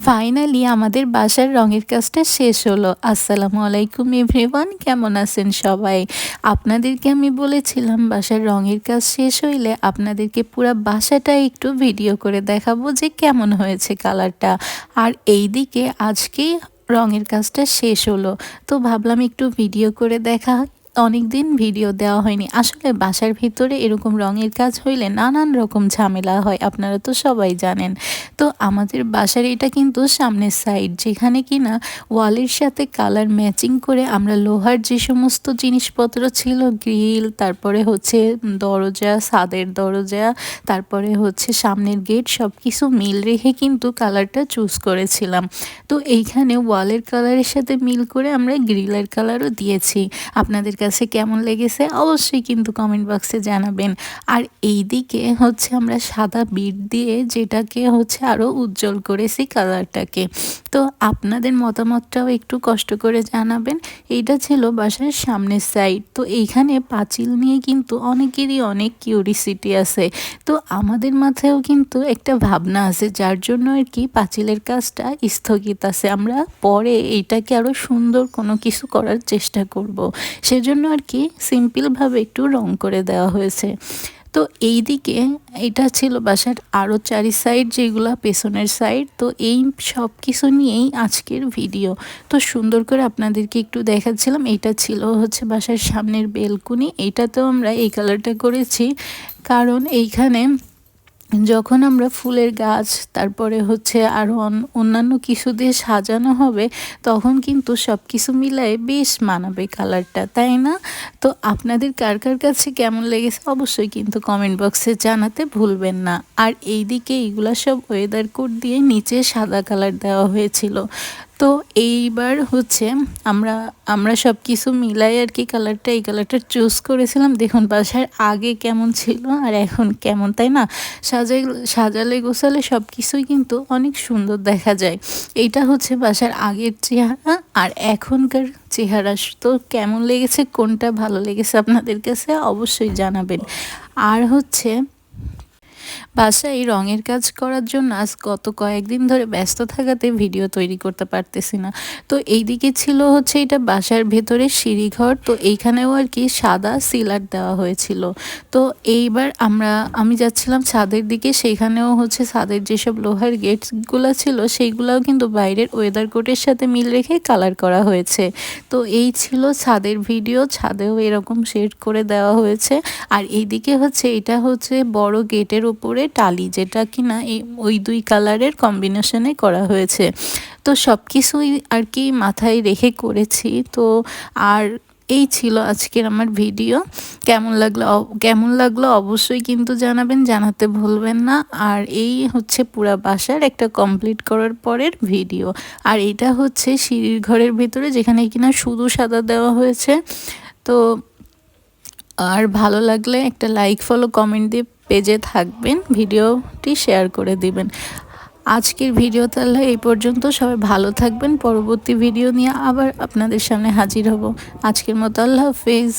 Finally আমাদের বাসার রঙের কাজটা শেষ হলো। আসসালামু আলাইকুম এভরিওয়ান কেমন আছেন সবাই? আপনাদেরকে আমি বলেছিলাম, বাসার রঙের কাজ শেষ হইলে আপনাদেরকে পুরো বাসাটা একটু ভিডিও করে দেখাবো যে কেমন হয়েছে কালারটা আর এই দিকে আজকে রঙের কাজটা শেষ হলো। তো ভাবলাম একটু ভিডিও করে দেখা অনেক দিন ভিডিও দেওয়া হয়নি। আসলে বাসার ভিতরে এরকম রঙের কাজ হইলে নানান রকম ঝামেলা হয়, আপনারা তো সবাই জানেন। তো আমাদের বাসার এটা কিন্তু সামনের সাইড যেখানে কিনা ওয়ালের সাথে কালার ম্যাচিং করে আমরা লোহার যে সমস্ত জিনিসপত্র ছিল গ্রিল তারপরে হচ্ছে দরজা সাদের দরজা, তারপরে হচ্ছে সামনের গেট সব কিছু মিল রেখে কিন্তু কালারটা চুজ করেছিলাম। তো এইখানে ওয়ালের কালারের সাথে মিল করে আমরা গ্রিলের কালারও দিয়েছি। আপনাদের কাছে কেমন লেগেছে অবশ্যই কিন্তু কমেন্ট বক্সে জানাবেন। আর এই দিকে হচ্ছে আমরা সাদা বিট দিয়ে যেটাকে হচ্ছে আরও উজ্জ্বল করেছি কালারটাকে তো আপনাদের মতামতটাও একটু কষ্ট করে জানাবেন। এইটা ছিল বাসার সামনের সাইড তো এইখানে পাঁচিল নিয়ে কিন্তু অনেকেরই অনেক কিউরিসিটি আছে। তো আমাদের মাথায়ও কিন্তু একটা ভাবনা আছে, যার জন্য আর কি পাঁচিলের কাজটা স্থগিত আছে। আমরা পরে এইটাকে আরও সুন্দর কোনো কিছু করার চেষ্টা করব। সেজন্য জন্য আর কি সিম্পলভাবে একটু রং করে দেওয়া হয়েছে। তো এই দিকে এটা ছিল বাসার আরও চারি সাইড যেগুলো পেছনের সাইড তো এই সব কিছু নিয়েই আজকের ভিডিও তো সুন্দর করে আপনাদেরকে একটু দেখাচ্ছিলাম, এটা ছিল হচ্ছে বাসার সামনের বেলকুনি এইটাতেও আমরা এই কালারটা করেছি। কারণ এইখানে যখন আমরা ফুলের গাছ, তারপরে হচ্ছে আরও অন্যান্য কিছু দিয়ে সাজানো হবে, তখন কিন্তু সব কিছু মিলাই বেশ মানাবে কালারটা, তাই না? তো আপনাদের কার কার কাছে কেমন লেগেছে অবশ্যই কিন্তু কমেন্ট বক্সে জানাতে ভুলবেন না। আর এই দিকে এইগুলা সব ওয়েদার কোড দিয়ে নিচে সাদা কালার দেওয়া হয়েছিল। তো এইবার হচ্ছে আমরা আমরা সব কিছু মিলাই আর কি কালারটা এই কালারটা চুজ করেছিলাম। দেখুন, বাসার আগে কেমন ছিল আর এখন কেমন, তাই না? সাজাই, সাজালে গোছালে সব কিছুই কিন্তু অনেক সুন্দর দেখা যায়। এইটা হচ্ছে বাসার আগের চেহারা আর এখনকার চেহারা। তো কেমন লেগেছে, কোনটা ভালো লেগেছে আপনাদের কাছে অবশ্যই জানাবেন। আর হচ্ছে বাসায় রঙের কাজ করার জন্য আজ গত কয়েকদিন ধরে ব্যস্ত থাকাতে ভিডিও তৈরি করতে পারতেছি না। তো এইদিকে ছিল হচ্ছে এটা বাসার ভেতরে সিঁড়িঘর, তো এইখানেও আর কি সাদা সিলার দেওয়া হয়েছিল। তো এইবার আমরা, আমি যাচ্ছিলাম ছাদের দিকে, সেইখানেও হচ্ছে ছাদের যেসব লোহার গেটসগুলো ছিল, সেইগুলোও কিন্তু বাইরের ওয়েদার কোটের সাথে মিল রেখে কালার করা হয়েছে। তো এই ছিল ছাদের ভিডিও, ছাদেও এরকম শেড করে দেওয়া হয়েছে। আর এইদিকে হচ্ছে এটা হচ্ছে বড় গেটের উপরে টালি, যেটা কিনা এই ওই দুই কালারের কম্বিনেশনে করা হয়েছে। তো সব কিছুই আর কি মাথায় রেখে করেছি। তো আর এই ছিল আজকের আমার ভিডিও কেমন লাগল কেমন লাগল অবশ্যই কিন্তু জানাবেন, জানাতে ভুলবেন না। আর এই হচ্ছে পুরা বাসার একটা কমপ্লিট করার পরের ভিডিও আর এটা হচ্ছে সিঁড়ির ঘরের ভিতরে যেখানে কিনা শুধু সাদা দেওয়া হয়েছে। তো আর ভালো লাগলে একটা লাইক ফলো কমেন্ট দিয়ে পেজে থাকবেন, ভিডিওটি শেয়ার করে দিবেন। আজকের ভিডিও তাহলে এই পর্যন্ত, সবাই ভালো থাকবেন, পরবর্তী ভিডিও নিয়ে আবার আপনাদের সামনে হাজির হব। আজকের মতো আল্লাহ হাফেজ।